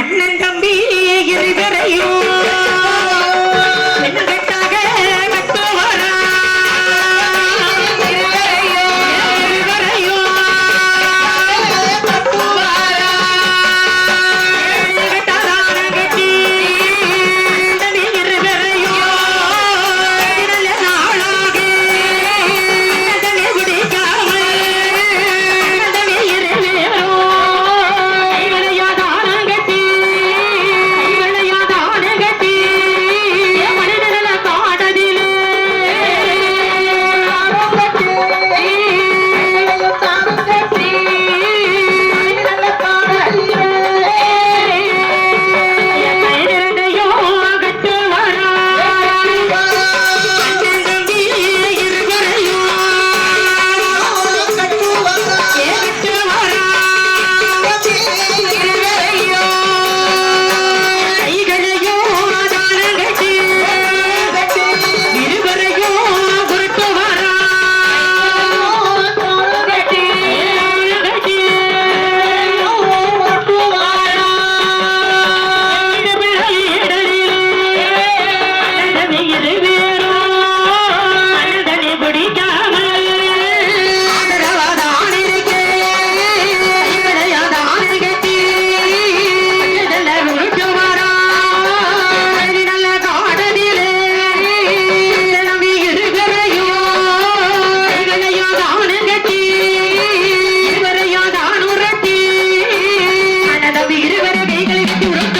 அண்ணன் தம்பி இருவரையும் வேற கைகளை விட்டு உடம்பு